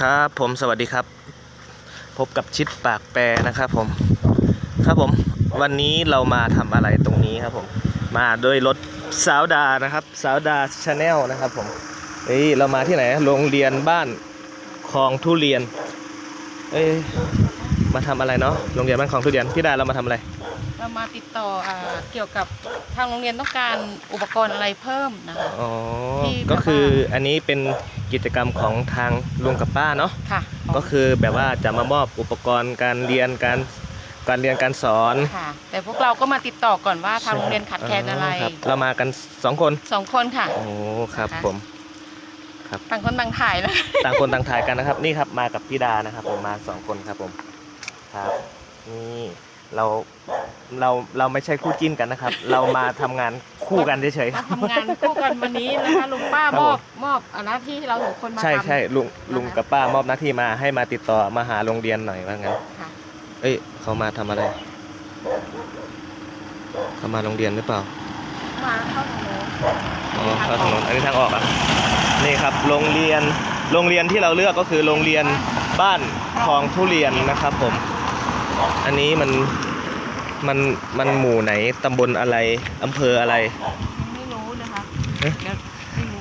ครับผมสวัสดีครับ พบกับชิดปากแปรนะครับผม ครับผม วันนี้เรามาทำอะไรตรงนี้ครับผม มาโดยรถสาวดานะครับ สาวดาชาแนลนะครับผมเอ้ยเรามาที่ไหนโรงเรียนบ้านคลองทุเรียนเอ้ยมาทำอะไรเนาะโรงเรียนบ้านคลองทุเรียนพี่ดาเรามาทำอะไร เรามาติดต่ออ่าเกี่ยวกับทางโรงเรียนต้องการอุปกรณ์อะไรเพิ่มนะคะ อ๋อ ที่ก็คือแบบว่าอันนี้เป็นกิจกรรมของทางลุงกับป้าเนาะ ค่ะก็คือแบบว่าจะมามอบอุปกรณ์การเรียนการการเรียนการสอนค่ะ แต่พวกเราก็มาติดต่อก่อนว่าทางโรงเรียนขาดแคลนอะไรคบเรามากันสองคน สองคนค่ะ โอ้ ครับนะคะผม ต่างคนต่างถ่ายแล้วต่างคนต่างถ่ายกันนะครับ นี่ครับมากับพี่ดานะครับ ผมมาสองคนครับผม ครับ นี่ เราเราเราไม่ใช่คู่จิ้นกันนะครับ เรามาทำงานคู่กันเฉยมาทำงานคู่กันวันนี้นะคะลุงป้าครับมผมอบมอบหน้าที่ให้เราสองคนมาๆใช่ทำใช่ลุงนะคะลุงกับป้ามอบหน้าที่มาให้มาติดต่อมาหาโรงเรียนหน่อยว่างั้น ค่ะ เอ้ยเขามาทำอะไร เขามาโรงเรียนหรือเปล่า มาเข้าทางโน้น อ๋อเข้าถนนอันนี้ทางออกอะ นี่ครับ โรงเรียน โรงเรียนที่เราเลือกก็คือโรงเรียนบ้านคลองทุเรียนนะครับผม อันนี้มันมันมันหมู่ไหนตำบลอะไรอำเภออะไร ไม่รู้นะคะเอ๊ะ เดี๋ยวไม่รู้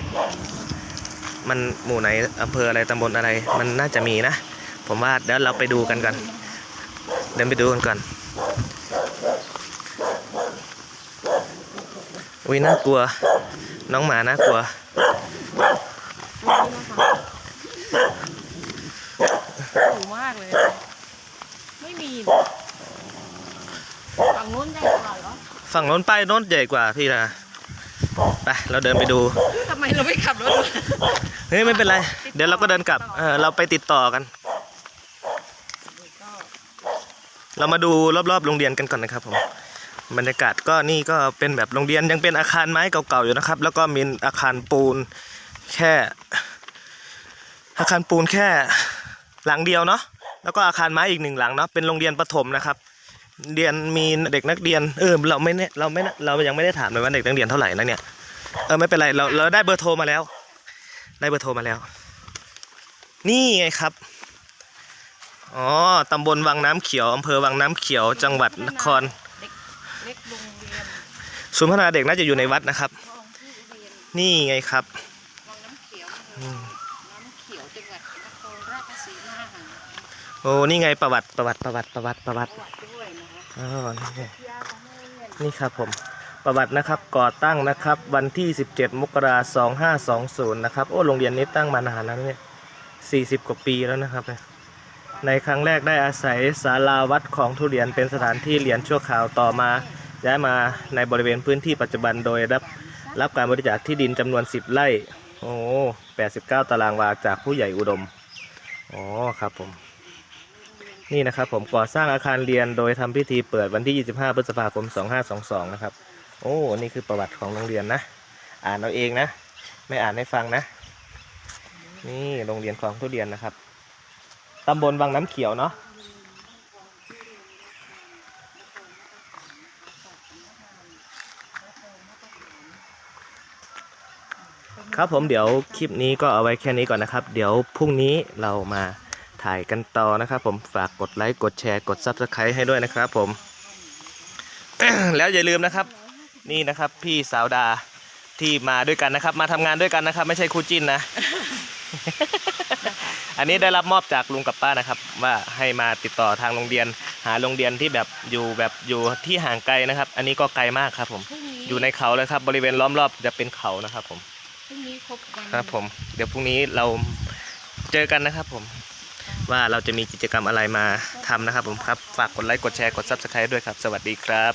มันหมู่ไหนอำเภออะไรตำบลอะไร มันน่าจะมีนะ ผมว่าเดี๋ยวเราไปดูกันก่อนเดินไปดูกันก่อนอุ้ยน่ากลัว น้องหมาน่ากลัว สูงมากเลย ไม่มีฝั่ง นู้นใหญ่กว่าเหรอฝั่งโน้นป้ายโน้นใหญ่กว่าพี่นะไปเราเดินไปดูทำไมเราไม่ขับรถมาเฮ้ยไม่เป็นไรติดต่อเดี๋ยวเราก็เดินกลับเออเราไปติดต่อกันก็เรามาดูรอบๆโรงเรียนกันก่อนนะครับผมบรรยากาศก็นี่ก็เป็นแบบโรงเรียนยังเป็นอาคารไม้เก่าๆอยู่นะครับ แล้วก็มีอาคารปูนแค่ อาคารปูนแค่หลังเดียวเนาะแล้วก็อาคารไม้อีกหนึ่งหลังเนาะเป็นโรงเรียนประถมนะครับ เรียนมีเด็กนักเรียนเออเราไม่แน่เราไม่เรายังไม่ได้ถามเลยว่าเด็กนักเรียนเท่าไหร่นะเนี่ยเออไม่เป็นไรเราเราได้เบอร์โทรมาแล้ว ได้เบอร์โทรมาแล้ว นี่ไงครับอ๋อตำบลวังน้ำเขียวอำเภอวังน้ำเขียวจังหวัดนครศูนย์พัฒนาเด็กน่าจะอยู่ในวัดนะครับ นี่ไงครับ โอ้นี่ไงประวัติประวัติประวัติประวัติประวัติอ๋อนี่ไงนี่ครับผมประวัตินะครับก่อตั้งนะครับ วันที่ 17 มกราคม2520นย์นะครับโอ้โรงเรียนนี้ตั้งมานานแล้วเนี่ย40กว่าปีแล้วนะครับ ในครั้งแรกได้อาศัยศาลาวัดของทุเรียนเป็นสถานที่เรียนชั่วคราวต่อมาย้ายมาในบริเวณพื้นที่ปัจจุบันโดยรับรับการบริจาคที่ดินจำนวน 10 ไร่ โอ้ 89 ตารางวาจากผู้ใหญ่อุดม อ๋อ ครับผม นี่นะครับผมก่อสร้างอาคารเรียนโดยทำพิธีเปิดวันที่ 25 พฤษภาคม 2522 นะครับ โอ้นี่คือประวัติของโรงเรียนนะ อ่านเอาเองนะ ไม่อ่านให้ฟังนะ นี่โรงเรียนคลองทุเรียนนะครับตำบลวังน้ำเขียวเนาะครับผมเดี๋ยวคลิปนี้ก็เอาไว้แค่นี้ก่อนนะครับ เดี๋ยวพรุ่งนี้เรามา ถ่ายกันต่อนะครับผมฝากกดไลค์กดแชร์กด Subscribe ให้ด้วยนะครับผม แล้วอย่าลืมนะครับ นี่นะครับพี่สาวดาที่มาด้วยกันนะครับ มาทำงานด้วยกันนะครับ ไม่ใช่คู่จิ้นนะ อันนี้ได้รับมอบจากลุงกับป้านะครับ ว่าให้มาติดต่อทางโรงเรียน หาโรงเรียนที่แบบอยู่แบบอยู่ที่ห่างไกลนะครับ อันนี้ก็ไกลมากครับ ผมพรุ่งนี้อยู่ในเขาเลยครับ บริเวณล้อมรอบจะเป็นเขานะครับ ผมพรุ่งนี้ครบวันครับผม เดี๋ยวพรุ่งนี้เราเจอกันนะครับ ผม ว่าเราจะมีกิจกรรมอะไรมาทำนะครับผมครับ ฝากกดไลค์ กดแชร์ กด Subscribe ด้วยครับ สวัสดีครับ